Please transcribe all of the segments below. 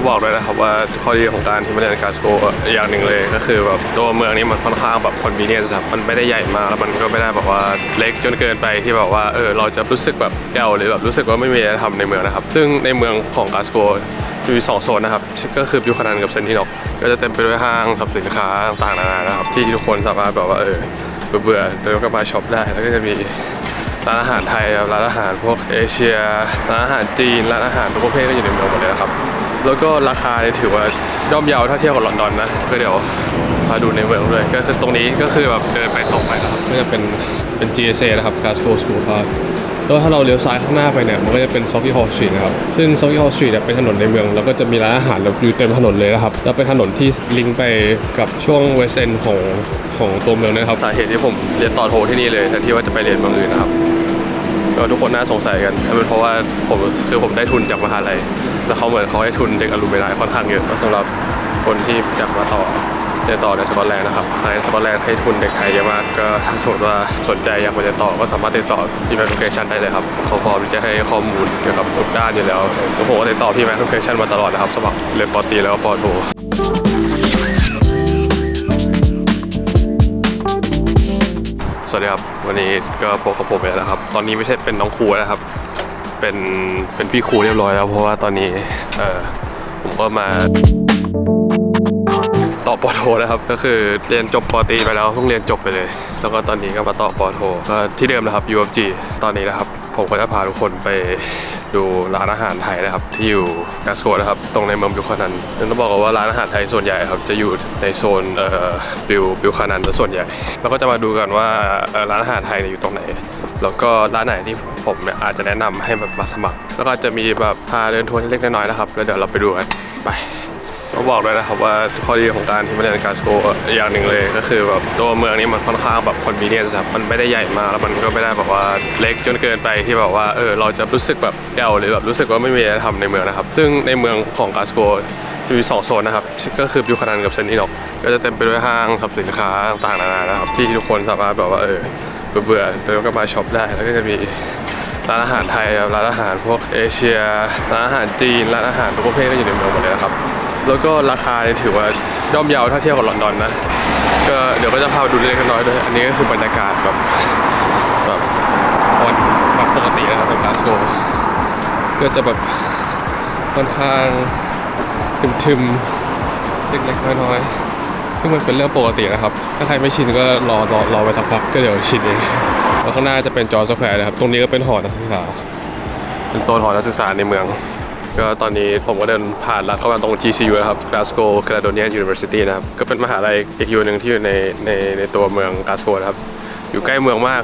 เขาบอกด้วยนะครับว่าข้อดีของการที่มาเรียนกาสโกอย่างหนึ่งเลยก็คือแบบตัวเมืองนี้มันค่อนข้างแบบคอนเวเนียนครับมันไม่ได้ใหญ่มากแล้วมันก็ไม่ได้แบบว่าเล็กจนเกินไปที่แบบว่าเออเราจะรู้สึกแบบเก่าหรือแบบรู้สึกว่าไม่มีอะไรทำในเมืองนะครับ ซึ่งในเมืองของกาสโกจะมีสองโซนนะครับก็คือบิวคานันกับเซนตินอกก็จะเต็มไปด้วยห้างสรรพสินค้าต่างๆนานานะครับที่ทุกคนสามารถแบบว่าเออเบื่อๆเดินก็มาช็อปได้แล้วก็จะมีร้านอาหารไทยครับร้านอาหารพวกเอเชียร้านอาหารจีนร้านอาหารทุกประเภทก็อยู่ในเมืองหมดเลยนะครับ แล้วก็ราคาเนี่ยถือว่าย่อมเยาถ้าเทียบกับลอนดอนนะก็เดี๋ยวพาดูในเมืองด้วยก็คือตรงนี้ก็คือแบบเดินไปตรงไปนะครับก็จะเป็นเป็น GSA นะครับ Glasgow School Park แล้วถ้าเราเลี้ยวซ้ายข้างหน้าไปเนี่ยมันก็จะเป็น Socky Hall Street นะครับ ซึ่ง Socky Hall Street เนี่ยเป็นถนนในเมือง แล้วก็จะมีร้านอาหารอยู่เต็มถนนเลยนะครับ แล้วเป็นถนนที่ลิงก์ไปกับช่วงเวสเซนของของตัวเมืองนะครับ สาเหตุที่ผมเรียนต่อโทที่นี่เลยแทนที่ว่าจะไปเรียนเมืองอื่นนะครับก็ทุกคนน่าสงสัยกันเป็นเพราะว่าผมคือผมได้ทุนจากมหาลัย แล้วเขาเหมือนเขาให้ทุนเด็กอลูมิเนียค่อนข้างเยอะก็สำหรับคนที่อยากมาต่อเรียนต่อในสกอตแลนด์นะครับในสกอตแลนด์ให้ทุนเด็กไทยเยอะมากก็ถ้าสมมติว่าสนใจอยากมาเรียนต่อก็สามารถติดต่อที่แมทเคชันได้เลยครับเขาพร้อมที่จะให้ข้อมูลเกี่ยวกับทุกด้านอยู่แล้วผมก็ติดต่อพี่แมทเคชันมาตลอดนะครับสมัครเรียนปอตีแล้วก็ปอโทสวัสดีครับ วันนี้ก็พบกับผมแล้วนะครับ ตอนนี้ไม่ใช่เป็นน้องครูแล้วนะครับ เป็นเป็นพี่ครูเรียบร้อยแล้ว เพราะว่าตอนนี้เออผมก็มาต่อปอโทนะครับก็คือเรียนจบปอตีไปแล้วเพิ่งเรียนจบไปเลย แล้วก็ตอนนี้ก็มาต่อปอโทก็ที่เดิมนะครับ UFG ตอนนี้นะครับ ผมก็จะพาทุกคนไปดูร้านอาหารไทยนะครับ ที่อยู่กาสโกนะครับ ตรงในเมืองบิวคานันต้องบอกก่อนว่าร้านอาหารไทยส่วนใหญ่ครับจะอยู่ในโซนเอ่อบิวบิวคานันซะส่วนใหญ่ แล้วก็จะมาดูกันว่าร้านอาหารไทยอยู่ตรงไหน แล้วก็ร้านไหนที่ผมเนี่ยอาจจะแนะนำให้แบบมาสมัคร แล้วก็จะมีแบบพาเดินทัวร์เล็กๆน้อยๆนะครับ แล้วเดี๋ยวเราไปดูกันไปต้องบอกเลยนะครับว่าข้อดีของการที่มาเรียนกาสโกอย่างหนึ่งเลยก็คือแบบตัวเมืองนี้มันค่อนข้างแบบคอนเวเนียนครับมันไม่ได้ใหญ่มากแล้วมันก็ไม่ได้แบบว่าเล็กจนเกินไปที่แบบว่าเออเราจะรู้สึกแบบเก่าหรือแบบรู้สึกว่าไม่มีอะไรทำในเมืองนะครับ ซึ่งในเมืองของกาสโกจะมีสองโซนนะครับก็คือบิวคานันกับเซนตินอกก็จะเต็มไปด้วยห้างสรรพสินค้าต่างๆนานานะครับที่ทุกคนสามารถแบบว่าเออ เบื่อๆเดินก็มาช็อปได้แล้วก็จะมีร้านอาหารไทยร้านอาหารพวกเอเชียร้านอาหารจีนร้านอาหารทุกประเภทก็อยู่ในเมืองหมดเลยนะครับ แล้วก็ราคาเนี่ยถือว่าย่อมเยาถ้าเทียบกับลอนดอนนะก็เดี๋ยวก็จะพาไปดูเล็กๆน้อยๆด้วยอันนี้ก็คือบรรยากาศแบบแบบวันวันปกตินะครับในกาสโกก็จะแบบค่อนข้างทึมๆเล็กๆน้อยๆ ซึ่งมันเป็นเรื่องปกตินะครับ ถ้าใครไม่ชินก็รอรอรอไปสักพักก็เดี๋ยวชินเองแล้วข้างหน้าจะเป็นจอสแควร์นะครับ ตรงนี้ก็เป็นหอนักศึกษา เป็นโซนหอนักศึกษาในเมือง ก็ตอนนี้ผมก็เดินผ่านลัดเข้ามาตรง GCU นะครับ Glasgow Caledonian University นะครับ ก็เป็นมหาลัยอีกยูหนึ่งที่อยู่ในในในตัวเมือง Glasgow นะครับ อยู่ใกล้เมืองมาก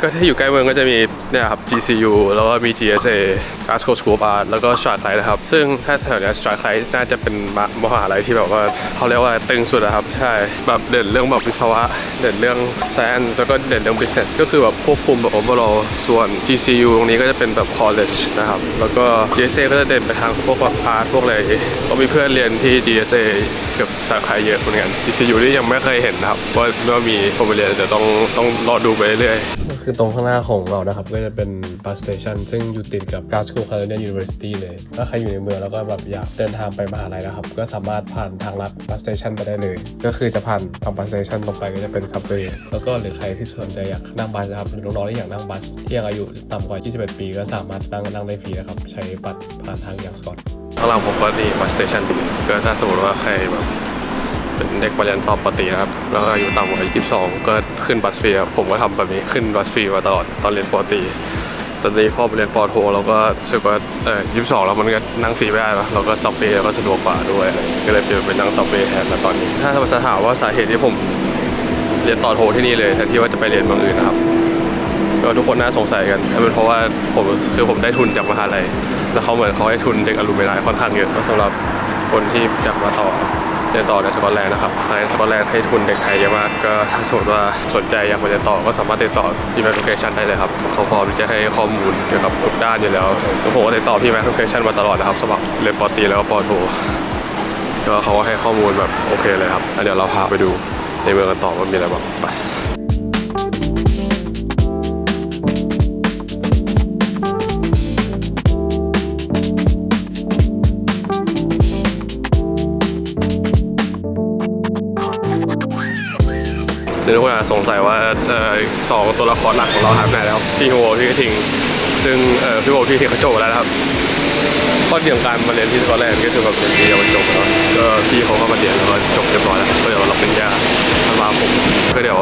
ก็ถ้าอยู่ใกล้เมืองก็จะมี เนี่ยครับ GCU แล้วก็มี GSA Glasgow School of Art แล้วก็ Strathclyde นะครับ ซึ่งถ้าแถวเนี้ย Strathclyde น่าจะเป็นมหาลัยที่แบบว่าเขาเรียกว่าตึงสุดนะครับ ใช่ แบบเด่นเรื่องแบบวิศวะ เด่นเรื่อง science แล้วก็เด่นเรื่อง business ก็คือแบบควบคุมแบบ overall ส่วน GCU ตรงนี้ก็จะเป็นแบบ college นะครับ แล้วก็ GSA ก็จะเด่นไปทางพวกแบบ art พวกอะไรก็มีเพื่อนเรียนที่ GSA เกือบสาขาเยอะเหมือนกัน GCU นี่ยังไม่เคยเห็นนะครับว่าว่ามีผมไปเรียนเดี๋ยวต้องต้องรอดูไปเรื่อยๆ คือตรงข้างหน้าของเรานะครับ ก็จะเป็นบัสสเตชันซึ่งอยู่ติดกับ Glasgow Caledonian University เลย ถ้าใครอยู่ในเมืองแล้วก็แบบอยากเดินทางไปมหาลัยนะครับ ก็สามารถผ่านทางลัดบัสสเตชันไปได้เลย ก็คือจะผ่านทางบัสสเตชันตรงไปก็จะเป็นซับเวย์แล้วก็หรือใครที่สนใจอยากนั่งบัสนะครับหรือน้องๆที่อยากนั่งบัสที่ยังอายุต่ำกว่า 21 ปี ก็สามารถนั่งนั่งได้ฟรีนะครับ ใช้บัตรผ่านทางอยังสกอตข้างหลังผมก็นี่บัสสเตชันก็ถ้าสมมติว่าใครแบบ เป็นเด็กปริญญาต่อปกตินะครับ แล้วก็อายุต่ำกว่า22 ก็ขึ้นบัตรฟรีครับผมก็ทำแบบนี้ขึ้นบัตรฟรีมาตลอดตอนเรียนปกติตอนนี้พอไปเรียนปอโทเราก็รู้สึกว่าเออ22แล้วมันก็นั่งฟรีไม่ได้ปะเราก็ซับเวย์แล้วก็สะดวกกว่าด้วย ก็เลยเปลี่ยนเป็นนั่งซับเวย์แทนแล้วตอนนี้ ถ้าจะถามว่าสาเหตุที่ผมเรียนต่อโทที่นี่เลยแทนที่ว่าจะไปเรียนเมืองอื่นนะครับก็ทุกคนน่าสงสัยกันเป็นเพราะว่าผมคือผมได้ทุนจากมหาลัยแล้วเขาเหมือนเขาให้ทุนเด็กอลูมิเนียค่อนข้างเยอะก็สำหรับคนที่อยากมาต่อ เรียนต่อในสกอตแลนด์นะครับในสกอตแลนด์ให้ทุนเด็กไทยเยอะมากก็ถ้าสมมติว่าสนใจอยากมาเรียนต่อก็สามารถติดต่อที่แมทเคชันได้เลยครับเขาพร้อมที่จะให้ข้อมูลเกี่ยวกับทุกด้านอยู่แล้วแล้วผมก็ติดต่อพี่แมทเคชันมาตลอดนะครับสมัครเรียนปอตีแล้วก็ปอโทก็เขาก็ให้ข้อมูลแบบโอเคเลยครับแล้วเดี๋ยวเราพาไปดูในเมืองกันต่อว่ามีอะไรบ้างไป ทุกคนอาจจะสงสัยว่าออสองตัวละครหลักของเราหายไปแล้วพี่โฮพี่กระทิง ซึ่งพี่โฮพี่กระทิงเขาจบแล้วครับข้อดีของการมาเรียนที่สกอตแลนด์ก็คือแบบเรียนที่เดียวจบแล้วก็พี่เขาก็มาเรียนแล้วก็จบเรียบร้อยแล้วก็เดี๋ยวเราเป็นญาธันวาคมก็เดี๋ยว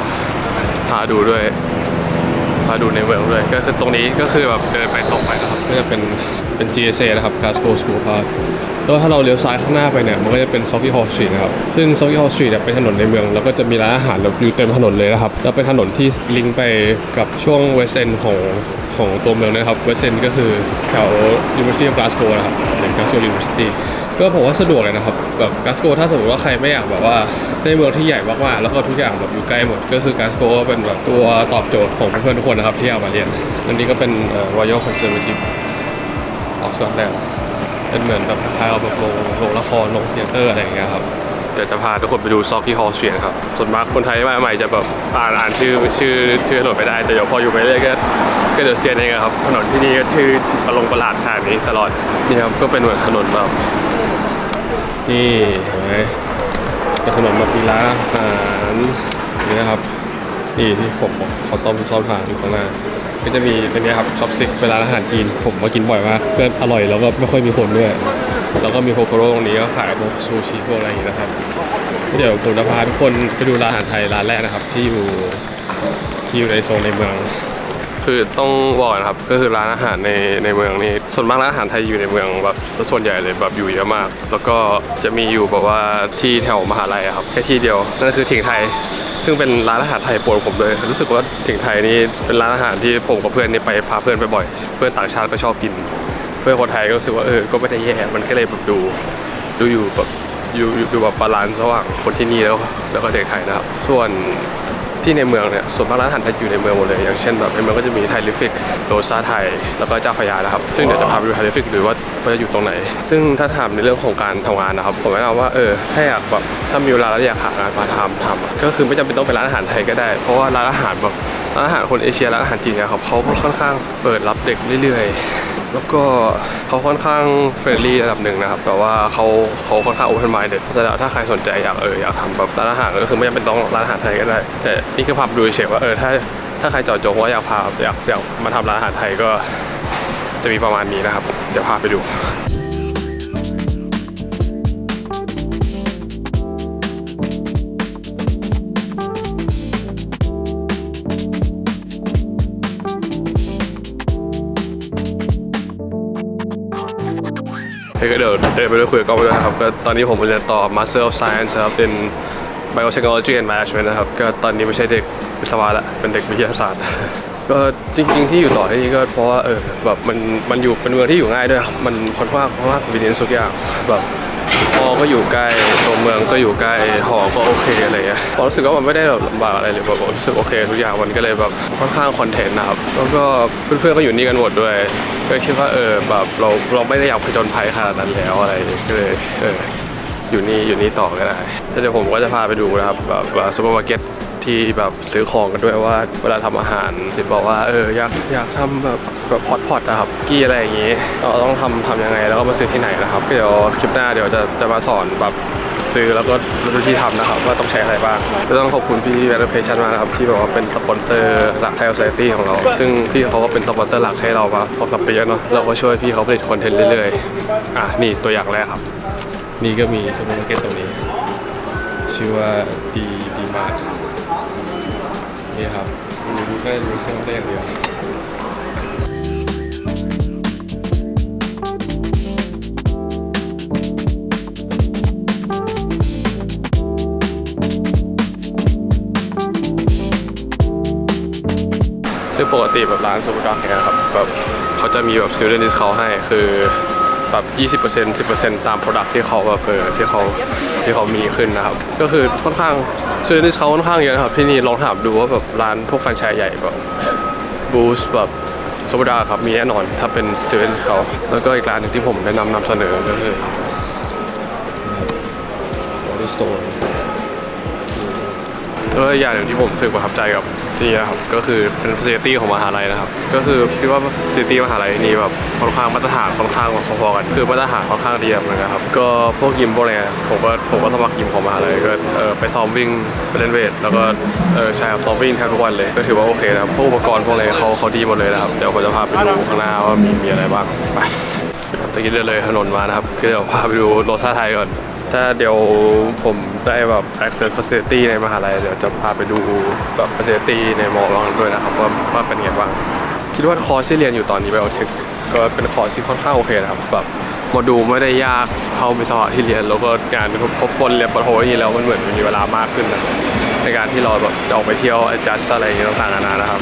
พาดูด้วยพาดูในเมืองด้วยก็คือตรงนี้ก็คือแบบเดินไปตรงไปนะครับก็จะเป็นเป็น GSA นะครับ Glasgow School Park แล้วถ้าเราเลี้ยวซ้ายข้างหน้าไปเนี่ยมันก็จะเป็น Socky Hall Street นะครับซึ่ง Socky Hall Street เนี่ยเป็นถนนในเมือง แล้วก็จะมีร้านอาหารแบบอยู่เต็มถนนเลยนะครับแล้วเป็นถนนที่ลิงก์ไปกับช่วง West End ของของตัวเมืองนะครับ West End ก็คือแถว University of Glasgow นะครับหรือ Glasgow University ก็ผมว่าสะดวกเลยนะครับแบบกาสโกถ้าสมมติว่าใครไม่อยากแบบว่าในเมืองที่ใหญ่มากๆแล้วก็ทุกอย่างแบบอยู่ใกล้หมด ก็คือกาสโกก็เป็นแบบตัวตอบโจทย์ของเพื่อนๆทุกคนนะครับที่อยากมาเรียนอันนี้ก็เป็นเอ่อ Royal Conservative of Scotland เป็นเหมือนแบบคล้ายๆเอาแบบโรงโรงละครโรงเทเตอร์อะไรอย่างเงี้ยครับเดี๋ยวจะพาทุกคนไปดูซอกกี้ฮอลล์สตรีทครับ ส่วนมากคนไทยมาใหม่จะแบบอ่านอ่านชื่อชื่อชื่อถนนไม่ได้ แต่เดี๋ยวพออยู่ไปเรื่อยก็ก็เดี๋ยวเซียนเองอะครับ ถนนที่นี่ก็ชื่อประลงประหลาดขนาดนี้ตลอด นี่ครับก็เป็นเหมือนถนนแบบนี่เห็นไหมเป็นถนนแบบมีร้านอาหารนี่นะครับ นี่ที่ผมบอกเขาซ่อมซ่อมทางอยู่ข้างหน้า ก็จะมีเป็นนี้ครับซอฟซิกเป็นร้านอาหารจีน ผมมากินบ่อยมากก็อร่อยแล้วก็ไม่ค่อยมีคนด้วย แล้วก็มีโคโคโร่ตรงนี้ก็ขายพวกซูชิพวกอะไรอย่างนี้นะครับเดี๋ยวผมจะพาทุกคนไปดูร้านอาหารไทยร้านแรกนะครับ ที่อยู่ที่อยู่ในโซนในเมือง คือต้องบอกนะครับก็คือร้านอาหารในในเมืองนี่ส่วนมากร้านอาหารไทยอยู่ในเมืองแบบส่วนใหญ่เลยแบบอยู่เยอะมาก แล้วก็จะมีอยู่แบบว่าที่แถวมหาลัยอะครับแค่ที่เดียวนั่นคือถิงไทย ซึ่งเป็นร้านอาหารไทยโปรดผมเลย รู้สึกว่าถิงไทยนี่เป็นร้านอาหารที่ผมกับเพื่อนนี่ไปพาเพื่อนไปบ่อย เพื่อนต่างชาติก็ชอบกิน เพื่อนคนไทยก็รู้สึกว่าเออ ก็ไม่ได้แย่ มันก็เลยแบบดู ดูอยู่แบบอยู่อยู่แบบบาลานซ์ระหว่างคนที่นี่แล้วแล้วก็เด็กไทยนะครับ ส่วน ที่ในเมืองเนี่ยส่วนมากร้านอาหารไทยอยู่ในเมืองหมดเลย อย่างเช่นแบบในเมืองก็จะมีไทยลิฟิกโรซาไทย แล้วก็เจ้าพยานะครับ ซึ่งเดี๋ยวจะพาไปดูไทยลิฟิกหรือว่าว่าจะอยู่ตรงไหน ซึ่งถ้าถามในเรื่องของการทำงานนะครับ ผมแนะนำว่าเออถ้าอยากแบบถ้ามีเวลาแล้วอยากหางานมาทำทำก็คือไม่จำเป็นต้องเป็นร้านอาหารไทยก็ได้ เพราะว่าร้านอาหารแบบร้านอาหารคนเอเชียร้านอาหารจีนเนี่ยครับเขาค่อนข้างเปิดรับเด็กเรื่อยๆ แล้วก็เขาค่อนข้างเฟรนลี่ระดับหนึ่งนะครับแต่ว่าเขาเขาค่อนข้างโอเพนไมล์เด็ดเพราะฉะนั้นถ้าใครสนใจอยากเอออยากทำแบบร้านอาหารก็คือไม่จำเป็นต้องร้านอาหารไทยก็ได้ แต่นี่คือพาไปดูเฉยว่าเออถ้าถ้าใครเจอดจงว่าอยากพาอยากอยากมาทำร้านอาหารไทยก็จะมีประมาณนี้นะครับ เดี๋ยวพาไปดู ก็เดี๋ยวเดินไปด้วยคุยกับกล้องไปด้วยนะครับก็ตอนนี้ผมเรียนต่อ Master of Science นะครับเป็น Biotechnology and Management นะครับก็ตอนนี้ไม่ใช่เด็กวิศวะละเป็นเด็กวิทยาศาสตร์ ก็จริง ๆ ที่อยู่ต่อที่นี่ก็เพราะว่าเออแบบมันมันอยู่เป็นเมืองที่อยู่ง่ายด้วยครับมันค่อนข้างค่อนข้างคอมบิเนนสุกอย่างแบบ ก็อยู่ใกล้ตัวเมืองก็อยู่ใกล้หอก็โอเคอะไรเงี้ยผมรู้สึกว่ามันไม่ได้แบบลำบากอะไรเลยแบบผมรู้สึกโอเคทุกอย่างมันก็เลยแบบค่อนข้างคอนเทนต์นะครับแล้วก็เพื่อนๆก็อยู่นี่กันหมดด้วยก็คิดว่าเออแบบเราเราไม่ได้อยากผจญภัยขนาดนั้นแล้วอะไรก็เลยเอออยู่นี่อยู่นี่ต่อก็ได้แล้วเดี๋ยวผมก็จะพาไปดูนะครับแบบซูเปอร์มาร์เก็ตที่แบบซื้อของกันด้วยว่าเวลาทำอาหารที่บอกว่าเอออยากอยากทำแบบ แบบพอตพอตนะครับกี้อะไรอย่างงี้เราต้องทำทำยังไงแล้วก็มาซื้อที่ไหนนะครับเดี๋ยวคลิปหน้าเดี๋ยวจะจะมาสอนแบบซื้อแล้วก็วิธีทำนะครับว่าต้องใช้อะไรบ้างก็ต้องขอบคุณพี่แวร์เพชันมากนะครับที่แบบว่าเป็นสปอนเซอร์หลักไทยออสตี้ของเรา ซึ่งพี่เขาก็เป็นสปอนเซอร์หลักให้เรามาสองสามปีแล้วเนาะเราก็ช่วยพี่เขาผลิตคอนเทนต์เรื่อยๆอะนี่ตัวอย่างแรกครับ นี่ก็มีซูเปอร์มาร์เก็ตตรงนี้ ชื่อว่าดีดีมาร์ทนี่ครับมีแค่มีเครื่องได้อย่างเดียว ซึ่งปกติแบบร้านซูเปอร์ด็อกเนี่ยครับแบบเขาจะมีแบบ student discount ให้คือแบบ 20% 10%ตาม product ที่เขาแบบเออที่เขาที่เขามีขึ้นนะครับ ก็คือค่อนข้าง student discount ค่อนข้างเยอะนะครับ ที่นี่ลองถามดูว่าแบบร้านพวกแฟรนไชส์ใหญ่แบบบูสแบบซูเปอร์ดาครับมีแน่นอนถ้าเป็น student discount แล้วก็อีกร้านหนึงที่ผมแนะนำนำเสนอก็คือ Body Store แล้วก็อย่างหนึ่งที่ผมรู้สึกประทับใจกับที่นี่นะครับก็คือเป็น facility ของมหาลัยนะครับ ก็คือคิดว่า facility มหาลัยนี่แบบค่อนข้างมาตรฐานค่อนข้างแบบพอๆกันคือมาตรฐานค่อนข้างดีเหมือนกันครับก็พวกยิมพวกอะไรผมก็ผมก็สมัครยิมของมหาเลยก็เออไปซ้อมวิ่งไปเล่นเวทแล้วก็เออใช่ครับซ้อมวิ่งแทบทุกวันเลยก็ถือว่าโอเคนะครับพวกอุปกรณ์พวกอะไรเขาเขาดีหมดเลยนะครับเดี๋ยวผมจะพาไปดูข้างหน้าว่ามีมีอะไรบ้างไปตะกี้เดินเลยถนนมานะครับก็เดี๋ยวพาไปดูโรซ่าไทยก่อน ถ้าเดี๋ยวผมได้แบบ access facility ในมหาลัย เดี๋ยวจะพาไปดูแบบ facility ในมอลองด้วยนะครับว่าว่าเป็นไงบ้าง คิดว่าคอร์สที่เรียนอยู่ตอนนี้ไบโอเทคก็เป็นคอร์สที่ค่อนข้างโอเคนะครับแบบโมดูไม่ได้ยากเท่าวิศวะที่เรียน แล้วก็งานพบคนเรียนปโทอย่างนี้แล้วมันเหมือนมีเวลามากขึ้นนะในการที่เราแบบจะออกไปเที่ยว adjust อะไรอย่างเงี้ยต่างๆนานานะครับ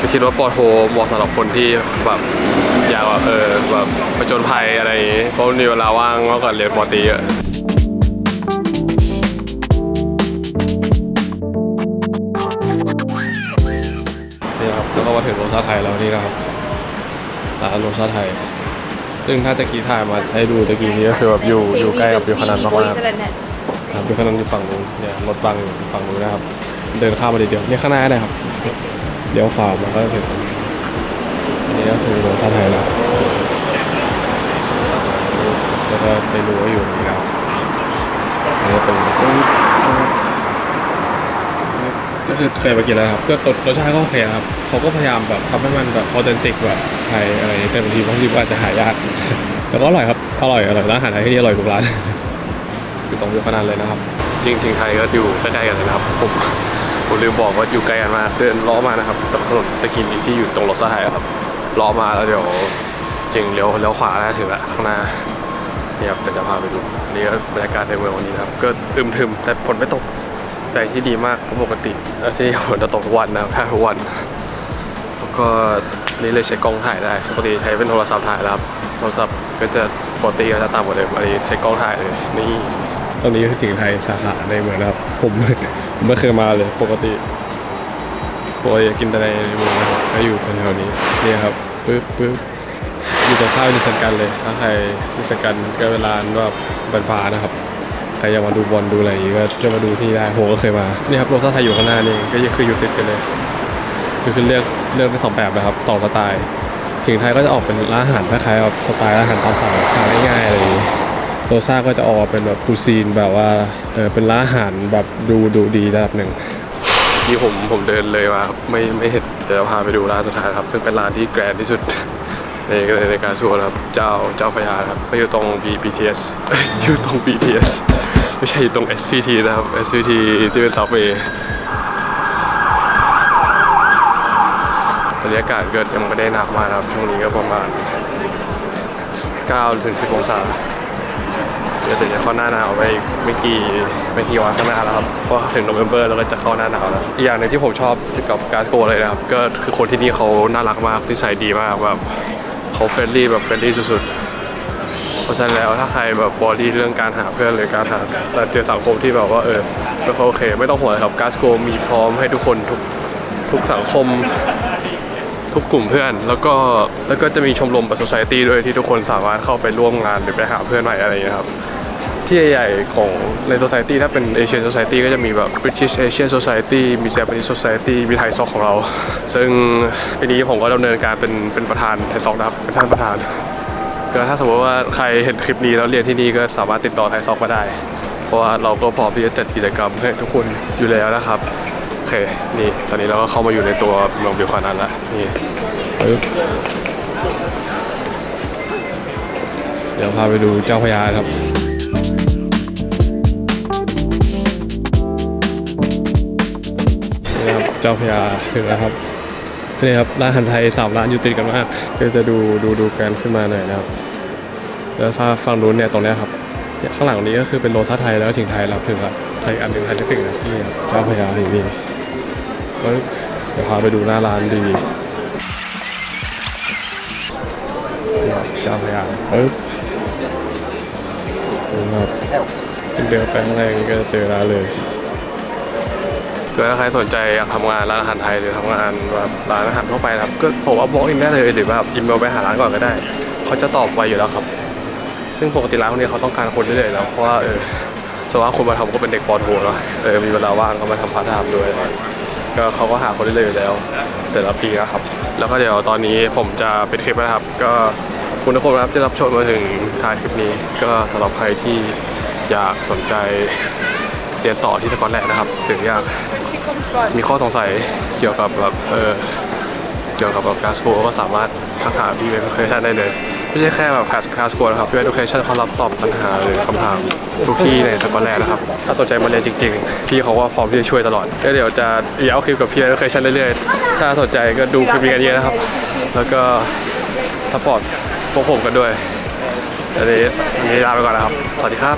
ก็คิดว่าปโทเหมาะสำหรับคนที่แบบ อยากแบบเออแบบผจญภัยอะไรอย่างงี้เพราะมีเวลาว่างมากกว่าเรียนปอตรีเยอะนี่นะครับแล้วก็มาถึงโรซ่าไทยแล้วนี่นะครับร้านโรซ่าไทย ซึ่งถ้าตะกี้ถ่ายมาให้ดูตะกี้นี้ก็คือแบบอยู่อยู่ใกล้กับอยู่ขนาดมากๆ ครับอยู่ขนาดอยู่ฝั่งนู้นเนี่ยรถบังอยู่ฝั่งนู้นนะครับ เดินข้ามมาเดียวเนี่ยข้างหน้าได้ครับ เดี๋ยวขวามาก็จะถึงอั นนี่ก็คือโรซ่าไทยแล้วแล้วก็ไปดูว่าอยู่นี่นะครับอันนี้เป็นก็คือเคยมากินแล้วครับก็รสชาติก็โอเคครับเขาก็พยายามแบบทำให้มันแบบออเทนติกแบบไทยอะไรอย่างเงี้ยแต่บางทีบางทีก็อาจจะหายากแต่ก็อร่อยครับอร่อยอร่อยร้านอาหารไทยที่นี่อร่อยทุกร้านอยู่ตรงวิวขนาดเลยนะครับจริงจริง ๆ ไทยก็อยู่ใกล้ๆกันเลยนะครับผมผมลืมบอกว่าอยู่ใกลกันมากเดินล้อมานะครับตรงถนนตะกินที่อยู่ตรงรถสะไทยครับ ล้อมาแล้วเดี๋ยวจริงเลี้ยวเลี้ยวขวาแล้วถึงละข้างหน้านี่ครับเดี๋ยวจะพาไปดูนี่ก็บรรยากาศในเมืองวันนี้นะครับก็อึมทึมแต่ฝนไม่ตกแต่ที่ดีมากเพราะปกติแล้วที่ฝนจะตกทุกวันนะครับทุกวันแล้วก็นี่เลยใช้กล้องถ่ายได้ปกติใช้เป็นโทรศัพท์ถ่ายแล้วครับโทรศัพท์ก็จะปกติก็จะตามกว่าเดิมอันนี้ใช้กล้องถ่ายเลยนี่ตอนนี้คือถึงไทยสาขาในเมืองนะครับผมผมไม่เคยมาเลยปกติ ปกติกินแต่ในเมืองนะครับก็อยู่แถวๆนี้นี่ครับปึ๊บปึ๊บอยู่ตรงข้ามนิสกันเลยถ้าใครนิสกันก็เวลาว่าบันพานะครับใครอยากมาดูบอลดูอะไรอย่างงี้ก็จะมาดูที่ได้ผมก็เคยมานี่ครับโรซ่าไทยอยู่ข้างหน้านี่ก็คืออยู่ติดกันเลยคือคือเลือกเลือกได้สองแบบนะครับสองสไตล์ถึงไทยก็จะออกเป็นร้านอาหารคล้ายๆแบบสไตล์ร้านอาหารตามสั่งทานง่ายๆอะไรอย่างงี้โรซ่าก็จะออกเป็นแบบคูซีนแบบว่าเออเป็นร้านอาหารแบบดูดูดีระดับหนึ่ง ที่ผมผมเดินเลยมาไม่ไม่เห็นเดี๋ยวพาไปดูร้านสุดท้ายครับ ซึ่งเป็นร้านที่แกรนด์ที่สุดในในการสวครับ เจ้าเจ้าพระยาครับอยู่ตรง B BTS เอ้ยอยู่ตรง BTS ไม่ใช่อยู่ตรง SPT นะครับ SPT ที่เป็นซับเวย์บรรยากาศเก็ยังไม่ได้หนักมากครับ ช่วงนี้ก็ประมาณ9ถึง10องศา เดี๋ยวจะเข้าหน้าหนาวไปไม่กี่ไม่กี่วันข้างหน้าแล้วครับเพราะถึงโนเวมเบอร์แล้วก็จะเข้าหน้าหนาวแล้วอีกอย่างหนึงที่ผมชอบเกี่ยวกับกาสโกเลยนะครับก็คือคนที่นี่เขาน่ารักมากนิสัยดีมากแบบเขาเฟรนลี่แบบเฟรนลี่สุดๆเพราะฉะนั้นแล้วถ้าใครแบบบอดี้เรื่องการหาเพื่อนหรือการหาเจอสังคมที่แบบว่าเออแล้วเขาโอเค ไม่ต้องห่วงครับกาสโกมีพร้อมให้ทุกคนทุกทุกสังคม ทุกกลุ่มเพื่อน แล้วก็แล้วก็จะมีชมรมแบบ society ด้วยที่ทุกคนสามารถเข้าไปร่วมงานหรือไปหาเพื่อนใหม่อะไรอย่างเงี้ยครับที่ใหญ่ๆของใน society ถ้าเป็น Asian society ก็จะมีแบบ British Asian society มี Japanese society มีไทยซอกของเรา ซึ่งปีนี้ผมก็ดำเนินการเป็นเป็นประธานไทยซอกนะครับ เป็นท่านประธาน ก็ถ้าสมมติว่าใครเห็นคลิปนี้แล้วเรียนที่นี่ก็สามารถติดต่อไทยซอกมาได้ เพราะว่าเราก็พร้อมที่จะจัดกิจกรรมให้ทุกคนอยู่แล้วนะครับ เค นี่ ตอนนี้เราก็เข้ามาอยู่ในตัวเมืองบิวคานันแล้วนี่เดี๋ยวพาไปดูเจ้าพระยาครับนี่ครับ เจ้าพระยาถึงแล้วครับนี่ครับร้านอาหารไทยสามร้านอยู่ติดกันมากก็จะดูดูดูกันขึ้นมาหน่อยนะครับแล้วถ้าฝั่งนู้นเนี่ยตรงนี้ครับข้างหลังนี้ก็คือเป็นโรซ่าไทยแล้วถึงไทยแล้วถึงครับไทยอันหนึ่งไทยจะสิ่งนะนี่ครับเจ้าพระยานี่นี่ เดี๋ยวพาไปดูหน้าร้านดีเจ้าพยาปึ๊บนี่ครับเดินไปข้างในนี้ก็เจอร้านเลยเกิดถ้าใครสนใจอยากทำงานร้านอาหารไทยหรือทำงานแบบร้านอาหารทั่วไปนะครับก็ผมว่าบล็อกอินได้เลยหรือว่าอินเมลไปหาร้านก่อนก็ได้ เขาจะตอบไวอยู่แล้วครับ ซึ่งปกติร้านพวกนี้เขาต้องการคนเรื่อยๆแล้วเพราะว่าเออส่วนมากคนมาทำก็เป็นเด็กปอโทเนาะเออมีเวลาว่างก็มาทำพาร์ทไทม์ด้วย ก็เขาก็หาคนเรื่อยอยู่แล้ว แต่ละปีนะครับ แล้วก็เดี๋ยวตอนนี้ผมจะเป็นคลิปนะครับ ก็คุณทุกคนนะครับที่รับชมมาถึงท้ายคลิปนี้ ก็สำหรับใครที่อยากสนใจเรียนต่อที่สกอตแลนด์นะครับหรืออยากมีข้อสงสัยเกี่ยวกับแบบเออเกี่ยวกับแบบการสโกก็สามารถทักหาพี่เว็บเคชันได้เลย ไม่ใช่แค่แบบแคสโกนะครับพี่เว็บเคชันเขารับตอบปัญหาหรือคำถามทุกที่ในสกอตแลนด์นะครับถ้าสนใจมาเรียนจริงๆพี่เขาว่าพร้อมที่จะช่วยตลอดแล้วเดี๋ยวจะเดี๋ยวเอาคลิปกับพี่เว็บเคชันเรื่อยๆถ้าสนใจก็ดูคลิปนี้กันเยอะนะครับ แล้วก็สปอร์ตพวกผมกันด้วยอันนี้อันนี้ลาไปก่อนนะครับ สวัสดีครับ